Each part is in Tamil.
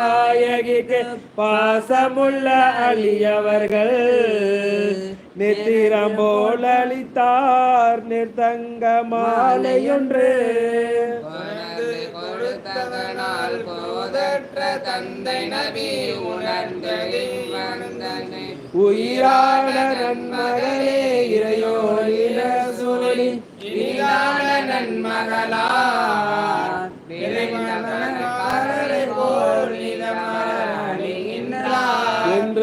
நாயகிக்கு பாசமுள்ள அழியவர்கள் நித்திரம் போல் அளித்தார் நிர்தங்க மாலையொன்று. உணர்ந்து கொடுத்ததனால் போதற்ற தந்தை நபி உணர்ந்து வந்தனை உயிரான நன்மகளே இறையோனின சூழலி இனிதான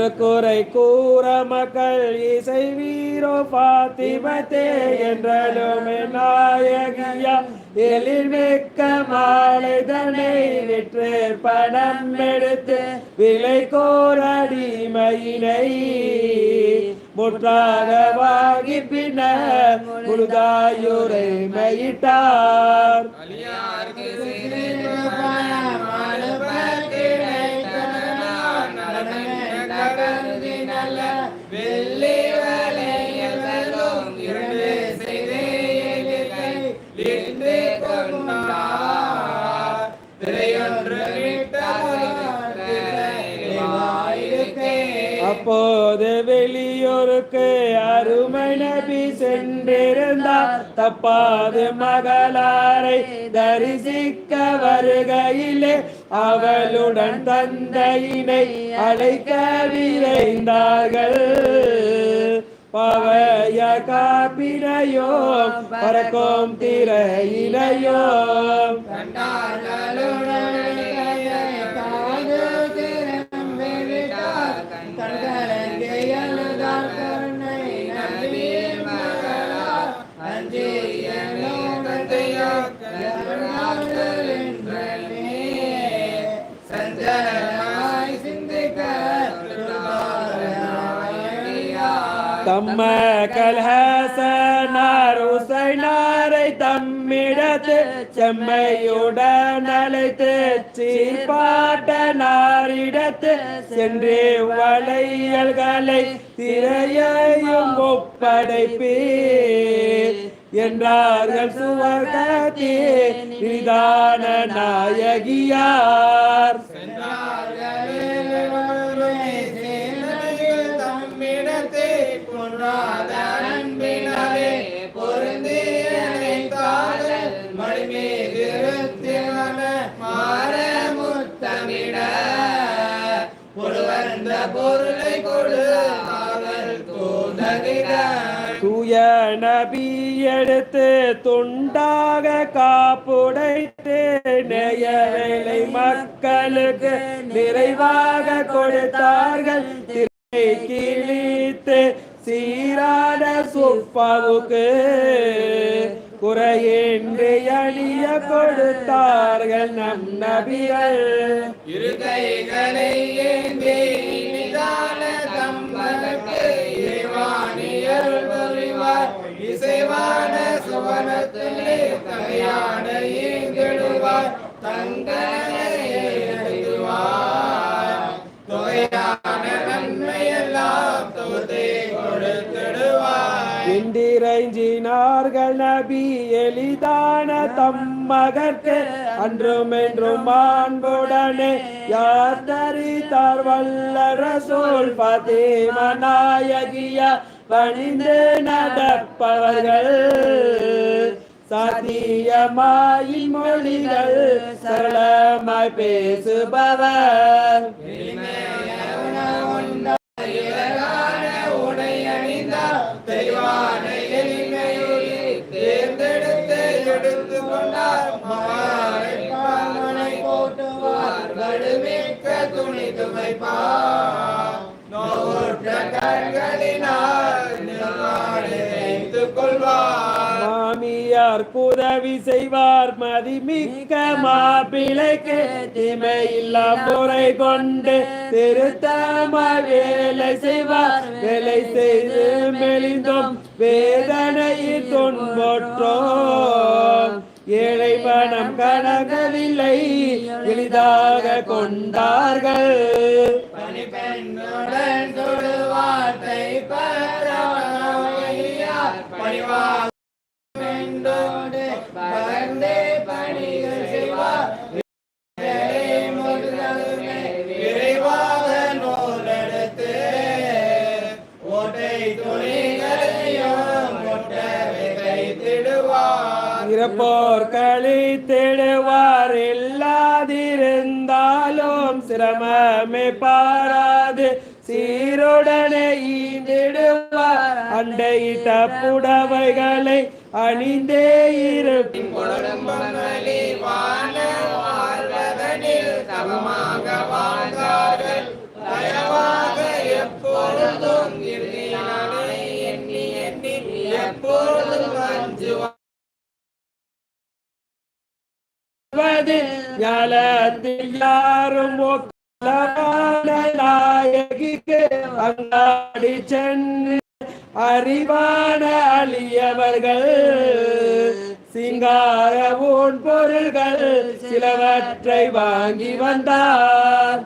நிலமணிகின்றார் குறை கூற மக்கள் இசை வீரோ பாத்திமத்தே என்றலும் நாயகியா. எழில்மிக்க மாலைதனை விற்று பணம் எடுத்து விலை கோரடிமையினை முற்றாக வாங்கி பின்னர் முழுதாயுரை மயிட்டார். அப்போது வெளியூருக்கு அருமை நபி சென்றிருந்தார். தப்பாது மகளாரை தரிசிக்க வருகையிலே அவளுடன் தந்தையினை அழைக்க விரைந்தார்கள். பவைய காப்பினையோ பறக்கும் திரையிலையோ கண்டார்கள். தம்ம கல்ஹசனார் உசைனாரை தம்மிடத்து செம்மையுடன் அழைத்து சீர்பாட்டனாரிடத்து சென்று வளையல்களை திரையையும் ஒப்படைப்பீர். என்றார்கள் சுவர்கத்தே நிதான நாயகியார். தம்மிடத்தை கொண்டாத தூய நபி எடுத்து துண்டாக காப்புடைத்து நேய மக்களுக்கு நிறைவாக கொடுத்தார்கள். திரை கிழித்து சீரான சுப்பாவுக்கு குறையின்றி அணிய கொடுத்தார்கள் நம் நபிகள். இருக்கைகளை கைகளை ஏந்தி நிதான தம்பதற்கு புரிவார் இசைவான சுவனத்திலே தகையான ஈங்கிடுவார் தங்கனை தொகையான நன்மையெல்லாம் தொகுத்தே கொடுத்திடுவார். இண்டிரைஞ்சினார்கள் நபி எளிதான தம் மகற்கு அன்றும் என்றும் அன்புடனே யார் தரித்தார் வல்லரசோல் பதேம நாயகியா பணிந்து நடப்பவர்கள் சத்தியமாயின் மொழிகள் சரளமாய் பேசுபவர். உடை அணிந்தார் மாமியார் உதவி செய்வார். மதிமிக்க மாப்பிளைக்கு தீமையில்லா முறை கொண்டு திருத்தமாய் வேலை செய்வார். வேலை செய்து மெலிந்தோம். வேதனையில் துன்பற்றோம். ஏழை மனம் கணக்கவில்லை எளிதாக கொண்டார்கள். பணிப்பெண்ணுடன் தொடுவார்த்தை பரவாயியார் பணிவார் வேண்டோடு பகர்ந்தே பணிகள் இறப்போர் களி திடுவார் இல்லாதிருந்தாலும் சிரமமே பாராது. சீருடனே எண்ணி எப்பொழுதும் அஞ்சுவார் வருவது ஞாலத்தில் யாரும் நாயகிக்கு அங்காடி சென்று அறிவான அழியவர்கள் சிங்கார ஊன் பொருள்கள் சிலவற்றை வாங்கி வந்தார்.